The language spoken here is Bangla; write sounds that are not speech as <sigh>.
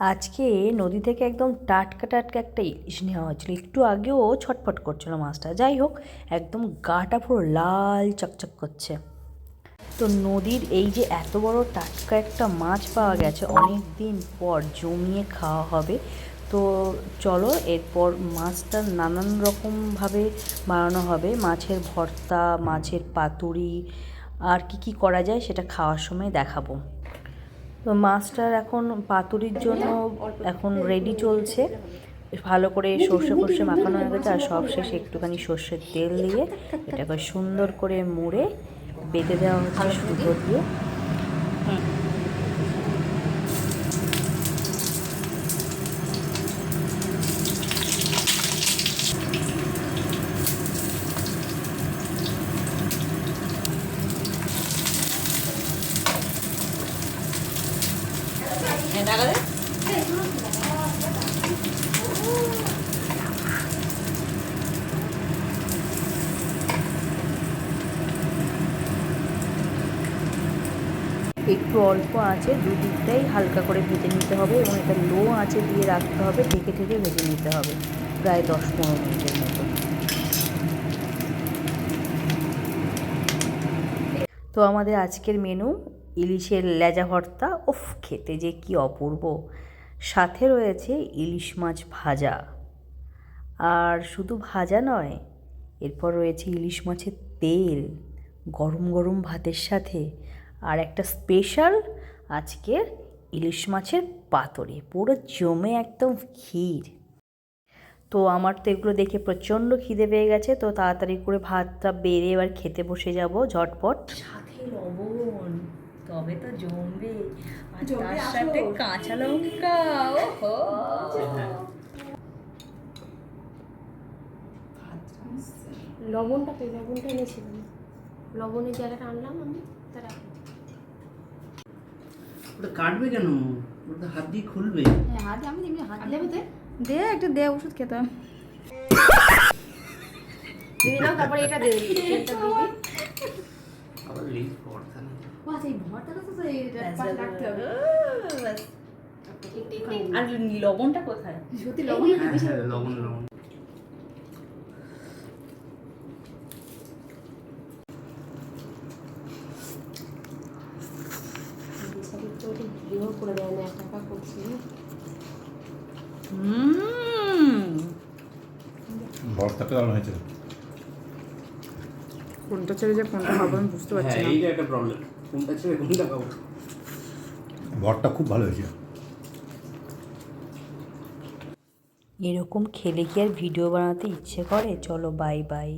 আজকে নদী থেকে একদম টাটকা টাটকা একটা ইলিশ নেওয়া হয়েছিল। একটু আগেও ছটফট করছিল মাছটা। যাই হোক, একদম গাটা পুরো লাল চকচক করছে। তো নদীর এই যে এত বড় টাটকা একটা মাছ পাওয়া গেছে অনেক দিন পর জমিয়ে খাওয়া হবে। তো চলো, এরপর মাছটা নানান রকমভাবে বানানো হবে। মাছের ভর্তা, মাছের পাতুরি, আর কি কি করা যায় সেটা খাওয়ার সময় দেখাবো। তো মাছটার এখন পাতুরির জন্য এখন রেডি চলছে। ভালো করে সর্ষে ফর্ষে মাখানো হয়ে গেছে আর সব শেষে একটুখানি সর্ষের তেল দিয়ে এটাকে সুন্দর করে মুড়ে বেঁধে দেওয়া হচ্ছে সুতো দিয়ে। একটু অল্প আছে, দুদিকটাই হালকা করে ভেজে নিতে হবে এবং এটা লো আছে দিয়ে রাখতে হবে, ঢেকে ঢেকে ভেজে নিতে হবে, প্রায় দশ পনেরো মিনিটের মতো। তো আমাদের আজকের মেনু ইলিশের লেজা ভর্তা ওফ খেতে যে কি অপূর্ব। সাথে রয়েছে ইলিশ মাছ ভাজা। আর শুধু ভাজা নয়, এরপর রয়েছে ইলিশ মাছের তেল, গরম গরম ভাতের সাথে। আর একটা স্পেশাল আজকের ইলিশ মাছের পাতরে, পুরো জমে একদম ক্ষীর। তো আমার তো এগুলো দেখে প্রচণ্ড খিদে পেয়ে গেছে, তো তাড়াতাড়ি করে ভাতটা বেড়ে এবার খেতে বসে যাব ঝটপট। সাথে লবণ তবে তো জমবে? আর তার সাথে কাঁচা লঙ্কা ওহো। লবণটা পেয়ে লবণটা এনেছিলাম লবণের জায়গাটা আনলাম আমি তারা ওটা কাটবে কেন? ওটা হাত দিয়ে খুলবে। হ্যাঁ হাতে আমি এমনি হাত দেবে তো দে একটা দে ওষুধ খেতাম। <laughs> দিবি না তারপরে এটা দে <laughs> দিবি দিবি। পড়তা না এই তো এটা রাখতে হবে আর লবণটা কোথায়? সত্যি লবণ? হ্যাঁ লবণ লবণ। করে দেয় না একা একা করছি। না ভর্তাটা দারুণ হয়েছে কোনটা ছেড়ে যে কোনটা খাব আমি বুঝতে পারছি হ্যাঁ না এইটা একটা প্রবলেম কোনটা ছেড়ে কোনটা খাব ভরটা খুব ভালো হয়েছে। এরকম খেলে কি আর ভিডিও বানাতে ইচ্ছে করে? চলো বাই বাই